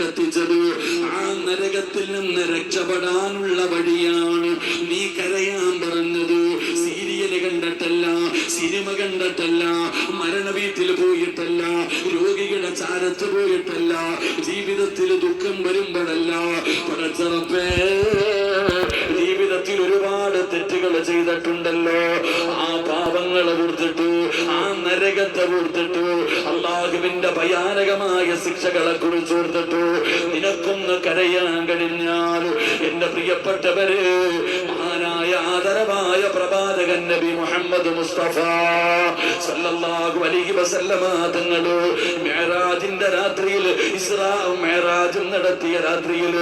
കത്തിച്ചത്. ആ നരകത്തിൽ നിന്ന് രക്ഷപ്പെടാനുള്ള വഴിയാണ് നീ കരയാൻ പറഞ്ഞത്. സീരിയൽ കണ്ടിട്ടല്ല സിനിമ കണ്ടിട്ടല്ല മരണ വീട്ടിൽ പോയിട്ടല്ല രോഗികളുടെ ചാരത്ത് പോയിട്ടല്ല ജീവിതത്തിൽ ദുഃഖം വരുമ്പോഴല്ല. പടച്ചറപ്പേ. തെറ്റുകൾ ചെയ്തിട്ടുണ്ടല്ലോ. ആ പാപങ്ങളെ കൊടുത്തിട്ടു ആ നരകത്തെ കൊടുത്തിട്ടു അള്ളാഹുവിന്റെ ഭയാനകമായ ശിക്ഷകളെ കുറിച്ച് കൊടുത്തിട്ടു നിനക്കൊന്ന് കരയാൻ കഴിഞ്ഞാൽ എന്റെ പ്രിയപ്പെട്ടവര് ആദരവായ പ്രവാചകൻ നബി മുഹമ്മദ് മുസ്തഫ. സല്ലല്ലാഹു അലൈഹി വസല്ലമ തങ്ങൾ മിഅ്റാജിന്റെ രാത്രിയിൽ ഇസ്രാ മിഅ്റാജ് നടത്തിയ രാത്രിയിൽ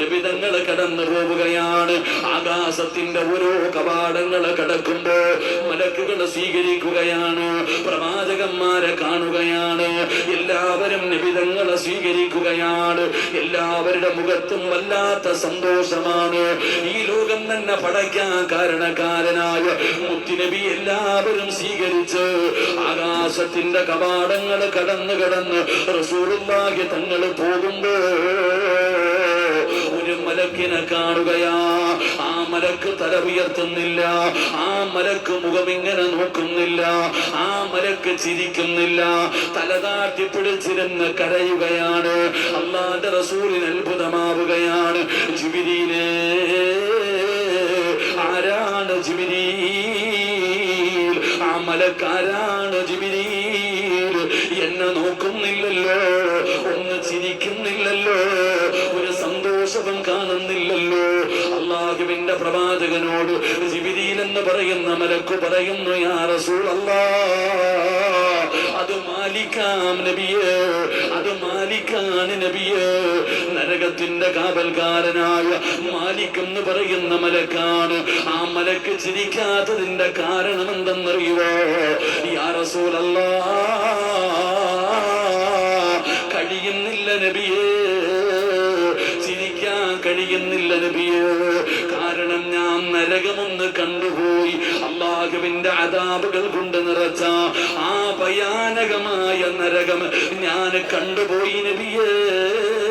നബി തങ്ങൾ കടന്നു പോവുകയാണ്. ആകാശത്തിന്റെ ഓരോ കവാടങ്ങൾ കടക്കുമ്പോൾ മലക്കുകൾ സ്വീകരിക്കുകയാണ്. പ്രവാചകന്മാരെ കാണുകയാണ്. എല്ലാവരും നിബിതങ്ങളെ സ്വീകരിക്കുകയാണ്. എല്ലാവരുടെ മുഖത്തും വല്ലാത്ത സന്തോഷമാണ്. ഈ ലോകം തന്നെ പടയ്ക്കാൻ കാരണക്കാരനായ മുത്തിനബി എല്ലാവരും സ്വീകരിച്ച് ആകാശത്തിന്റെ കവാടങ്ങൾ കടന്നു കടന്ന് റസൂറുള്ളാഹി തങ്ങൾ പോകുമ്പോ ഒരു മലക്കിനെ കാണുകയാ. ആ മലക്ക് തല ഉയർത്തുന്നില്ല. ആ മലക്ക് മുഖം ഇങ്ങനെ നോക്കുന്നില്ല. ആ മലക്ക് ചിരിക്കുന്നില്ല. തല താട്ടി പിടിച്ചിരുന്ന് കരയുകയാണ്. അള്ളാന്റെ റസൂലിന് അത്ഭുതമാവുകയാണ് മലക്കാരാണ് എന്നെ നോക്കുന്നില്ലല്ലോ ഒന്ന് ചിരിക്കുന്നില്ലല്ലോ ഒരു സന്തോഷവും കാണുന്നില്ലല്ലോ. അള്ളാഹുവിന്റെ പ്രവാചകനോട് ജിബിരിയിൽ എന്ന് പറയുന്ന മലക്ക് പറയുന്നു യാ റസൂൽ അത് മാലിക്കാം നബിയേ അത് മാലിക്കാണ് നബിയേ നരകത്തിന്റെ കാവൽക്കാരനായ മാലിക് എന്ന് പറയുന്ന മലക്കാണ്. ആ മലക്ക് ചിരിക്കാത്തതിന്റെ കാരണം എന്തെന്നറിയുവോ യാ കഴിയുന്നില്ല നബിയേ. ചിരിക്കാൻ കഴിയുന്നില്ല നബിയേ. കാരണം ഞാൻ നരകമൊന്ന് കണ്ടുപോയി. അള്ളാഹുവിന്റെ അതാപുകൾ കൊണ്ട് നിറച്ച ആ ഭയാനകമായ നരകം ഞാൻ കണ്ടുപോയി നബിയേ.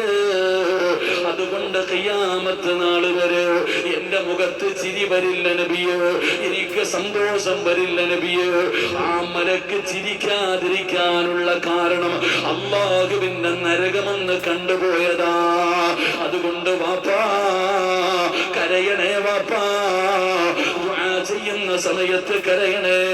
കയ്യാമത്ത് നാൾ വരെ എന്റെ മുഖത്ത് ചിരി വരില്ല നബിയോ. എനിക്ക് സന്തോഷം വരില്ല നബിയോ. ആ മലക്ക് ചിരിക്കാതിരിക്കാനുള്ള കാരണം അള്ളാഹുവിന്റെ നരകമെന്ന് കണ്ടുപോയതാ. അതുകൊണ്ട് വാപ്പാ കരയണേ വാപ്പാ. ചെയ്യുന്ന സമയത്ത് കരയണേ.